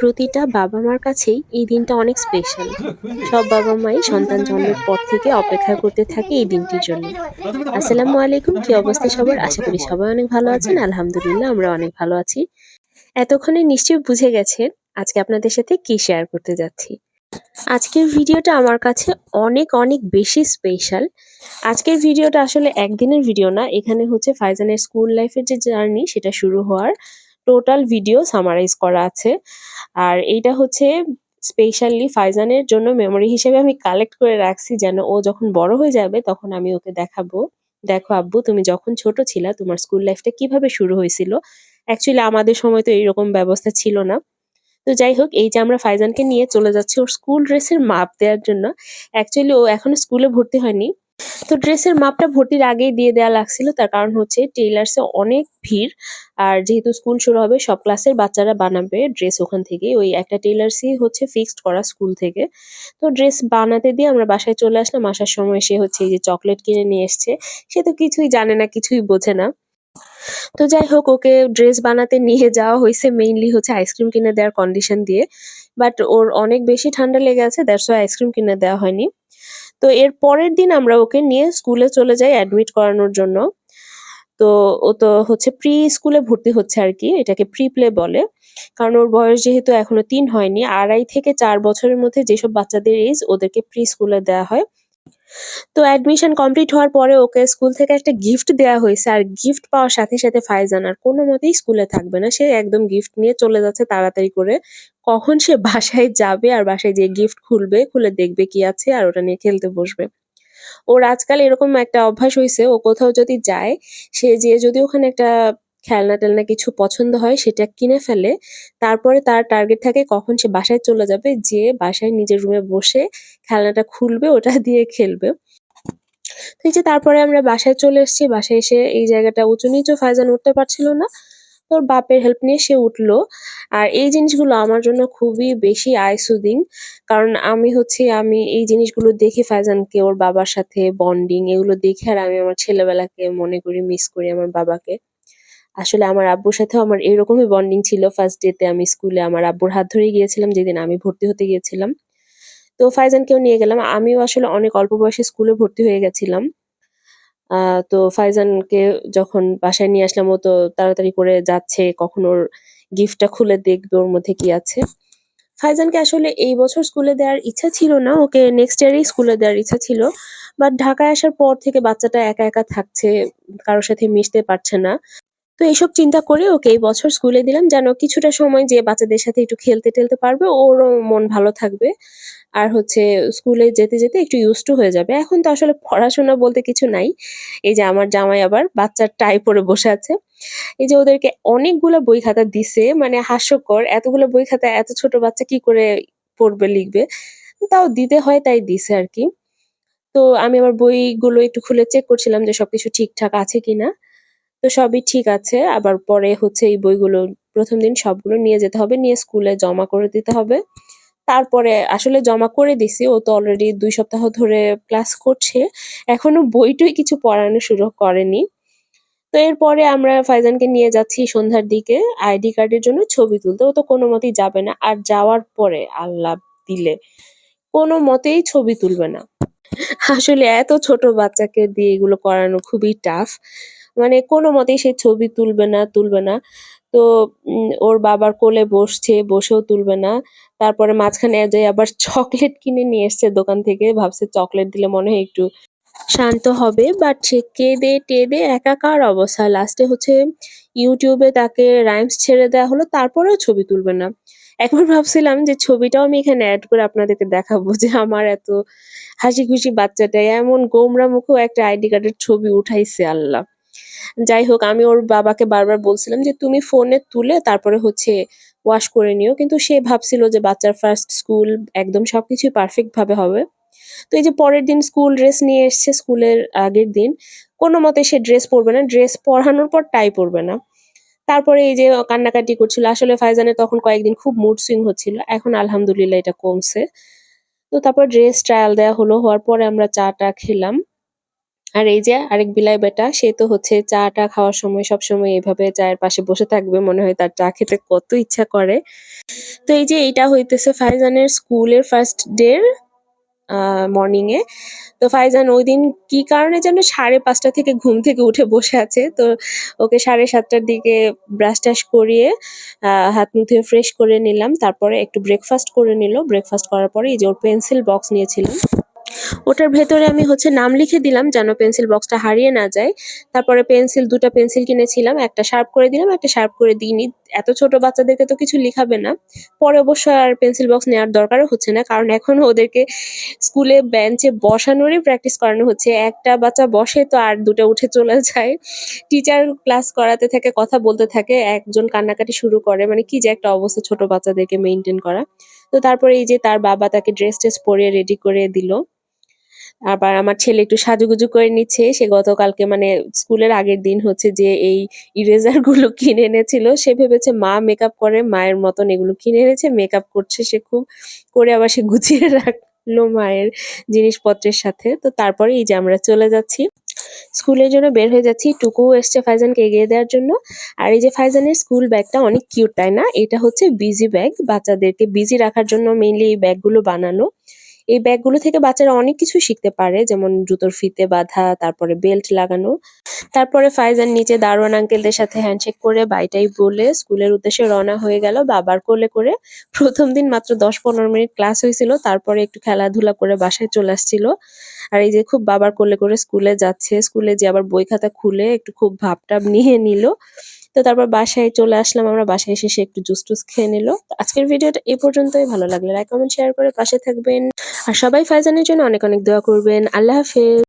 প্রতিটা বাবা মার কাছেই এই দিনটা অনেক স্পেশাল সব বাবা মাই সন্তান জন্মের পর থেকে অপেক্ষা করতে থাকে এই দিনটির জন্য। আসসালামু আলাইকুম, কি অবস্থা সবার? আশা করি সবাই অনেক ভালো আছেন। আলহামদুলিল্লাহ, আমরা অনেক ভালো আছি। এতক্ষণে নিশ্চয়ই বুঝে গেছেন আজকে আপনাদের সাথে কি শেয়ার করতে যাচ্ছি। আজকের ভিডিওটা আমার কাছে অনেক অনেক বেশি স্পেশাল আজকের ভিডিওটা আসলে একদিনের ভিডিও না, এখানে হচ্ছে ফাইজানের স্কুল লাইফের যে জার্নি সেটা শুরু হওয়ার টোটাল ভিডিও সামারাইজ করা আছে। আর এইটা হচ্ছে স্পেশালি ফাইজানের জন্য মেমোরি হিসেবে আমি কালেক্ট করে রাখছি যেন ও যখন বড় হয়ে যাবে তখন আমি ওকে দেখাবো। দেখো আব্বু, তুমি যখন ছোট ছিলা, তোমার স্কুল লাইফটা কীভাবে শুরু হয়েছিল? অ্যাকচুয়ালি আমাদের সময় তো এইরকম ব্যবস্থা ছিল না। তো যাই হোক, এই যে আমরা ফাইজানকে নিয়ে চলে যাচ্ছি ওর স্কুল ড্রেসের মাপ দেওয়ার জন্য। অ্যাকচুয়ালি ও এখনও স্কুলে ভর্তি হয়নি। তো ড্রেসের মাপটা ভর্তির আগেই দিয়ে দেওয়া লাগছিল। তার কারণ হচ্ছে টেইলার্সে অনেক ভিড়। আর যেহেতু স্কুল শুরু হবে, সব ক্লাসের বাচ্চারা বানাবে ড্রেস ওখান থেকে। ওই একটা টেইলার্সই হচ্ছে ফিক্সড করা স্কুল থেকে। তো ড্রেস বানাতে দিয়ে আমরা বাসায় চলে আসলাম। আসার সময় সে হচ্ছে এই যে চকলেট কিনে নিয়ে এসছে। সে তো কিছুই জানে না, কিছুই বোঝে না। তো যাই হোক, ওকে ড্রেস বানাতে নিয়ে যাওয়া হয়েছে। মেইনলি হচ্ছে আইসক্রিম কিনে দেওয়ার কন্ডিশন দিয়ে। বাট ওর অনেক বেশি ঠান্ডা লেগে আছে দ্যাটস ওয়াই আইসক্রিম কিনে দেওয়া হয়নি। তো এর পরের দিন আমরা ওকে নিয়ে স্কুলে চলে যাই অ্যাডমিট করানোর জন্য। তো ও তো হচ্ছে প্রি স্কুলে ভর্তি হচ্ছে আর কি, এটাকে প্রি প্লে বলে। কারণ ওর বয়স যেহেতু এখনও তিন হয়নি, আড়াই থেকে চার বছরের মধ্যে যেসব বাচ্চাদের এজ ওদেরকে প্রি স্কুলে দেওয়া হয় তো অ্যাডমিশন কমপ্লিট হওয়ার পরে ওকে স্কুল থেকে একটা গিফট দেওয়া হয়েছে। আর গিফট পাওয়ার সাথে সাথে ফাইজান আর কোনো মতেই স্কুলে থাকবে না। সে একদম গিফট নিয়ে চলে যাচ্ছে তাড়াতাড়ি করে। কখন সে বাসায় যাবে আর বাসায় যেয়ে গিফট খুলবে, খুলে দেখবে কি আছে আর ওটা নিয়ে খেলতে বসবে। ওর আজকাল এরকম একটা অভ্যাস হয়েছে, ও কোথাও যদি যায়, সে যে যদি ওখানে একটা খেলনা টেলনা কিছু পছন্দ হয়, সেটা কিনে ফেলে, তারপরে তার টার্গেট থাকে কখন সে বাসায় চলে যাবে, যে বাসায় নিজের রুমে বসে খেলনাটা খুলবে, ওটা দিয়ে খেলবে। তো এই যে তারপরে আমরা বাসায় চলে এসেছি, বাসায় এসে এই জায়গাটা উঁচু নিচু ফাইজান উঠতে পারছিল না। তোর বাপের হেল্প নিয়ে সে উঠল। আর এই জিনিসগুলো আমার জন্য খুবই বেশি আয় সুদিং কারণ আমি হচ্ছে, আমি এই জিনিসগুলো দেখে ফাইজানকে ওর বাবার সাথে বন্ডিং এগুলো দেখে আর আমি আমার ছেলেবেলাকে মনে করি মিস করি আমার বাবাকে। আসলে আমার আব্বুর সাথেও আমার এরকমই বন্ডিং ছিল। ফার্স্ট ডেতে আমি স্কুলে আমার আব্বুর হাত ধরে গিয়েছিলাম, যেদিন আমি ভর্তি হতে গিয়েছিলাম। তো ফাইজানকেও নিয়ে গেলাম। আমিও আসলে অনেক অল্প বয়সে স্কুলে ভর্তি হয়ে গেছিলাম। তো ফাইজানকে যখন বাসায় নিয়ে আসলাম, ও তো তাড়াতাড়ি করে যাচ্ছে, কখন ওর গিফটটা খুলে দেখবে ওর মধ্যে কি আছে। ফাইজানকে আসলে এই বছর স্কুলে দেওয়ার ইচ্ছা ছিল না, ওকে নেক্সট ইয়ারেই স্কুলে দেওয়ার ইচ্ছা ছিল। বাট ঢাকায় আসার পর থেকে বাচ্চাটা একা একা থাকছে, কারোর সাথে মিশতে পারছে না। তো এইসব চিন্তা করে ওকে এই বছর স্কুলে দিলাম, যেন কিছুটা সময় যে বাচ্চাদের সাথে একটু খেলতে টেলতে পারবে, ওরও মন ভালো থাকবে। আর হচ্ছে স্কুলে যেতে যেতে একটু ইউজ টু হয়ে যাবে। এখন তো আসলে পড়াশোনা বলতে কিছু নাই। এই যে আমার জামাই আবার বাচ্চার টাই পরে বসে আছে। এই যে ওদেরকে অনেকগুলো বই খাতা দিছে মানে হাস্যকর, এতগুলো বই খাতা, এত ছোট বাচ্চা কি করে পড়বে, লিখবে? তাও দিতে হয়, তাই দিছে আর কি। তো আমি আবার বইগুলো একটু খুলে চেক করছিলাম যে সবকিছু ঠিকঠাক আছে কিনা। তো সবই ঠিক আছে। আবার পরে হচ্ছে এই বইগুলো, প্রথম দিন সবগুলো নিয়ে যেতে হবে, নিয়ে স্কুলে জমা করে দিতে হবে। তারপরে আসলে জমা করে দিছি, ও তো অলরেডি দুই সপ্তাহ ধরে ক্লাস করছে। এখনও বইটই কিছু পড়ানো শুরু করেনি। তো এরপরে আমরা ফাইজানকে নিয়ে যাচ্ছি সন্ধ্যার দিকে, আইডি কার্ডের জন্য ছবি তুলতে। ও তো কোনো মতেই যাবে না। আর যাওয়ার পরে, আল্লাহ দিলে, কোনো মতেই ছবি তুলবে না। আসলে এত ছোট বাচ্চাকে দিয়ে এগুলো করানো খুবই টাফ মানে কোনো মতেই সে ছবি তুলবে না তুলবে না। তো ওর বাবার কোলে বসছে, বসেও তুলবে না। তারপরে মাঝখানে যে আবার চকলেট কিনে নিয়ে এসছে দোকান থেকে, ভাবছে চকলেট দিলে মনে হয় একটু শান্ত হবে। বাট সে কেঁদে টেদে একাকার অবস্থা। লাস্টে হচ্ছে ইউটিউবে তাকে রাইমস ছেড়ে দেওয়া হলো, তারপরেও ছবি তুলবে না। একবার ভাবছিলাম যে ছবিটাও আমি এখানে অ্যাড করে আপনাদেরকে দেখাবো যে আমার এত হাসি খুশি বাচ্চাটা এমন গোমরা মুখেও একটা আইডি কার্ডের ছবি উঠাইছে আল্লাহ। যাই হোক, আমি ওর বাবাকে বারবার বলছিলাম যে, তুমি ফোনে তুলে তারপরে হচ্ছে ওয়াশ করে নিও। কিন্তু সে ভাবছিল যে, বাচ্চার ফার্স্ট স্কুল একদম সবকিছুই পারফেক্ট ভাবে হবে। তো এই যে, পরের দিন স্কুল ড্রেস নিয়ে এসছে, স্কুলের আগের দিন। কোনো মতে সে ড্রেস পরবে না ড্রেস পরানোর পর টাই পরবে না। তারপরে এই যে কান্নাকাটি করছিল। আসলে ফাইজানের তখন কয়েকদিন খুব মুড সুইং হচ্ছিল। এখন আলহামদুলিল্লাহ এটা কমছে। তো তারপর ড্রেস ট্রায়াল দেওয়া হলো, হওয়ার পরে আমরা চা টা খেলাম। আর এই যে আরেক বিলাই বেটা, সে তো হচ্ছে চাটা খাওয়ার সময় সব সময় এভাবে চায়ের পাশে বসে থাকবে, মনে হয় তার চা খেতে কত ইচ্ছা করে। তো এই যে এইটা হইতেছে ফাইজানের স্কুলের ফার্স্ট ডের মর্নিং এ তো ফাইজান ওই দিন কি কারণে যেন সাড়ে পাঁচটা থেকে ঘুম থেকে উঠে বসে আছে, তো ওকে সাড়ে সাতটার দিকে ব্রাশ টাশ করিয়ে হাত মুখ ধুয়ে ফ্রেশ করে নিলাম। তারপরে একটু ব্রেকফাস্ট করে নিল। ব্রেকফাস্ট করার পরে এই যে ওর পেন্সিল বক্স নিয়েছিলাম। ওটার ভেতরে আমি হচ্ছে নাম লিখে দিলাম যেন পেন্সিল বক্সটা হারিয়ে না যায়। তারপরে পেন্সিল, দুটো পেন্সিল কিনেছিলাম, একটা শার্প করে দিলাম, একটা শার্প করে দিইনি। এত ছোট বাচ্চাদেরকে তো কিছু লিখাবে না। পরে অবশ্য আর পেন্সিল বক্স নেওয়ার দরকারও হচ্ছে না, কারণ এখন ওদেরকে স্কুলে, বেঞ্চে বসানোরই প্র্যাকটিস করানো হচ্ছে। একটা বাচ্চা বসে তো আর দুটো উঠে চলে যায়। টিচার ক্লাস করাতে থাকে, কথা বলতে থাকে, একজন কান্নাকাটি শুরু করে। মানে কি যে একটা অবস্থা ছোট বাচ্চাদেরকে মেনটেন করা। তো তারপরে এই যে তার বাবা তাকে ড্রেস টেস পরিয়ে রেডি করে দিল। আবার আমার ছেলে একটু সাজুগুজু করে নিচ্ছে। সে গতকালকে মানে স্কুলের আগের দিন হচ্ছে যে এই ইরেজারগুলো কিনে এনেছিল। সে ভেবেছে, মা মেকআপ করে, মায়ের মতন এগুলো কিনে এনেছে মেকআপ করছে সে খুব। করে আবার সে গুছিয়ে রাখল মায়ের জিনিসপত্রের সাথে। তো তারপরে এই যে আমরা চলে যাচ্ছি। স্কুলের জন্য বের হয়ে যাচ্ছি। টুকু এসছে ফাইজানকে এগিয়ে দেওয়ার জন্য। আর এই যে ফাইজানের স্কুল ব্যাগটা অনেক কিউট তাই না? এটা হচ্ছে বিজি ব্যাগ বাচ্চাদেরকে বিজি রাখার জন্য মেইনলি এই ব্যাগগুলো বানানো। এই ব্যাগগুলো থেকে বাচ্চারা অনেক কিছু শিখতে পারে, যেমন জুতোর ফিতে বাঁধা, তারপরে বেল্ট লাগানো, তারপরে ফাইজান নিচে দারোয়ান আঙ্কেলদের সাথে হ্যান্ডশেক করে বাইটাই বলে স্কুলের উদ্দেশ্যে রওনা হয়ে গেল বাবার কোলে করে। প্রথম দিন মাত্র দশ পনেরো মিনিট ক্লাস হয়েছিল, তারপরে একটু খেলাধুলা করে বাসায় চলে আসছিল। আর এই যে খুব বাবার কোলে করে স্কুলে যাচ্ছে, স্কুলে যে আবার বই খাতা খুলে একটু খুব ভাবটাব নিয়ে নিল। তো তারপর বাসায় চলে আসলাম, আমরা বাসায় এসে সে একটু জুস টুস খেয়ে নিল। আজকের ভিডিওটা এই পর্যন্তই, ভালো লাগল লাইক কমেন্ট শেয়ার করে পাশে থাকবেন। আর সবাই ফাইজানের জন্য অনেক অনেক দোয়া করবেন। আল্লাহ হাফেজ।